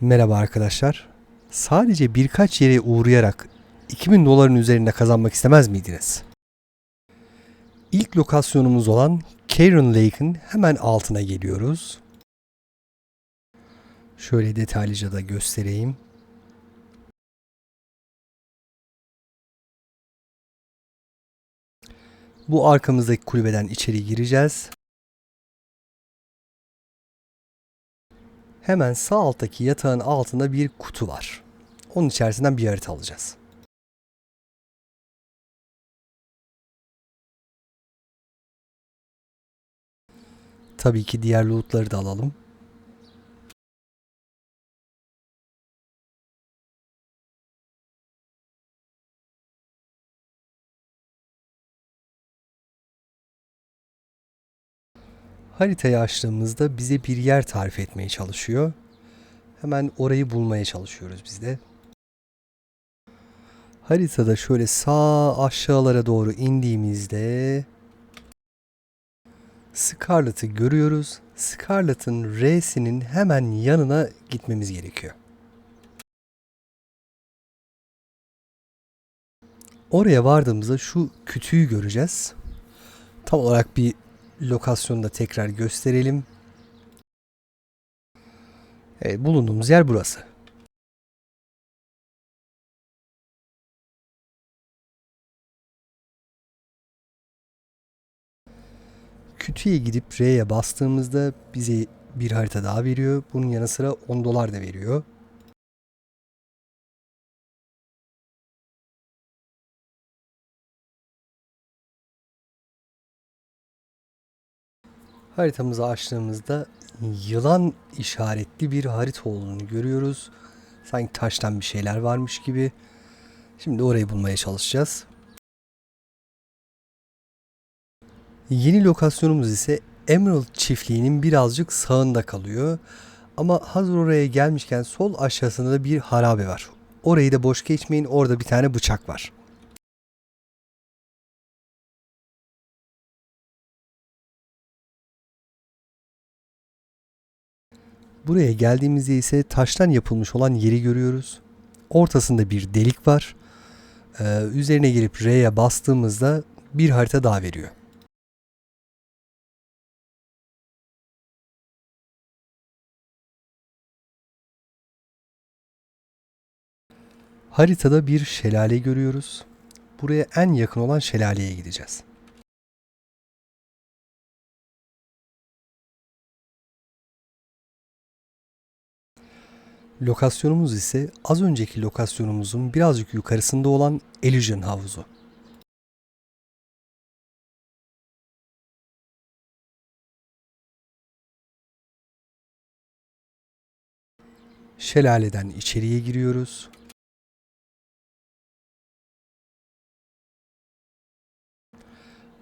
Merhaba arkadaşlar. Sadece birkaç yere uğrayarak 2000 doların üzerinde kazanmak istemez miydiniz? İlk lokasyonumuz olan Caron Lake'ın hemen altına geliyoruz. Şöyle detaylıca da göstereyim. Bu arkamızdaki kulübeden içeri gireceğiz. Hemen sağ alttaki yatağın altında bir kutu var. Onun içerisinden bir harita alacağız. Tabii ki diğer lootları da alalım. Haritayı açtığımızda bize bir yer tarif etmeye çalışıyor. Hemen orayı bulmaya çalışıyoruz biz de. Haritada şöyle sağ aşağılara doğru indiğimizde Scarlet'ı görüyoruz. Scarlet'ın R'sinin hemen yanına gitmemiz gerekiyor. Oraya vardığımızda şu kütüğü göreceğiz. Tam olarak bir lokasyonda tekrar gösterelim. Evet, bulunduğumuz yer burası. Kütüğe gidip R'ye bastığımızda bize bir harita daha veriyor. Bunun yanı sıra 10 dolar da veriyor. Haritamızı açtığımızda yılan işaretli bir harita olduğunu görüyoruz. Sanki taştan bir şeyler varmış gibi. Şimdi orayı bulmaya çalışacağız. Yeni lokasyonumuz ise Emerald çiftliğinin birazcık sağında kalıyor. Ama hazır oraya gelmişken sol aşağısında da bir harabe var. Orayı da boş geçmeyin. Orada bir tane bıçak var. Buraya geldiğimizde ise taştan yapılmış olan yeri görüyoruz. Ortasında bir delik var. Ee, üzerine gelip R'ye bastığımızda bir harita daha veriyor. Haritada bir şelale görüyoruz. Buraya en yakın olan şelaleye gideceğiz. Lokasyonumuz ise az önceki lokasyonumuzun birazcık yukarısında olan Illusion Havuzu. Şelaleden içeriye giriyoruz.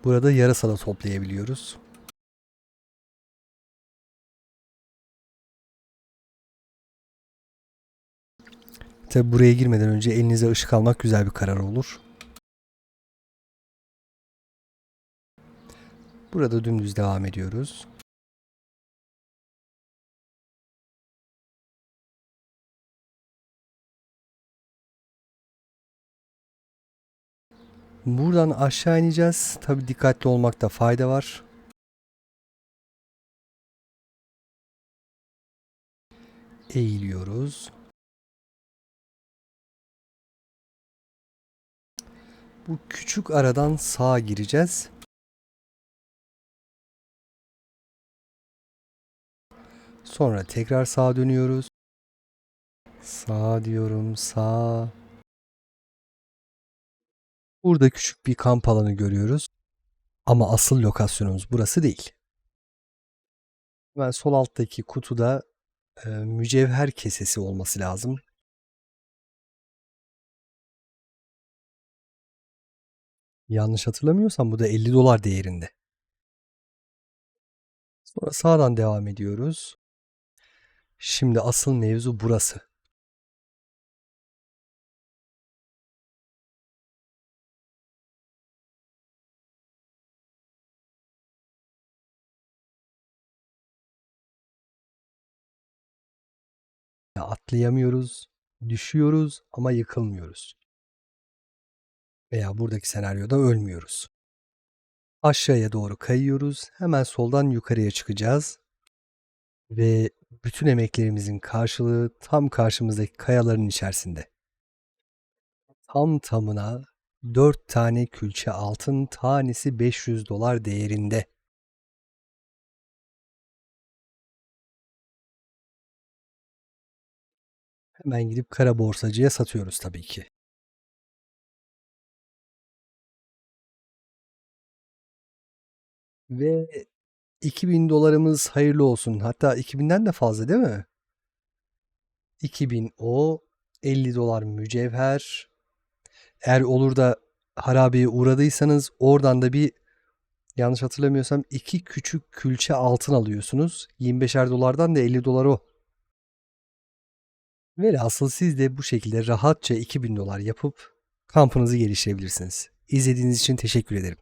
Burada yarasa da toplayabiliyoruz. Tabi buraya girmeden önce elinize ışık almak güzel bir karar olur. Burada dümdüz devam ediyoruz. Buradan aşağı ineceğiz. Tabi dikkatli olmakta fayda var. Eğiliyoruz. Bu küçük aradan sağa gireceğiz. Sonra tekrar sağa dönüyoruz. Sağ diyorum, sağ. Burada küçük bir kamp alanı görüyoruz. Ama asıl lokasyonumuz burası değil. Hemen sol alttaki kutuda e, mücevher kesesi olması lazım. Yanlış hatırlamıyorsam bu da 50 dolar değerinde. Sonra sağdan devam ediyoruz. Şimdi asıl mevzu burası. atlayamıyoruz, düşüyoruz ama yıkılmıyoruz. Veya buradaki senaryoda ölmüyoruz. Aşağıya doğru kayıyoruz. Hemen soldan yukarıya çıkacağız. Ve bütün emeklerimizin karşılığı tam karşımızdaki kayaların içerisinde. Tam tamına 4 tane külçe altın tanesi 500 dolar değerinde. Hemen gidip kara borsacıya satıyoruz tabii ki. Ve 2000 dolarımız hayırlı olsun. Hatta 2000'den de fazla değil mi? 2000 o, 50 dolar mücevher. Eğer olur da harabeye uğradıysanız oradan da bir yanlış hatırlamıyorsam iki küçük külçe altın alıyorsunuz. 25'er dolardan da 50 dolar o. Velhasıl siz de bu şekilde rahatça 2000 dolar yapıp kampınızı geliştirebilirsiniz. İzlediğiniz için teşekkür ederim.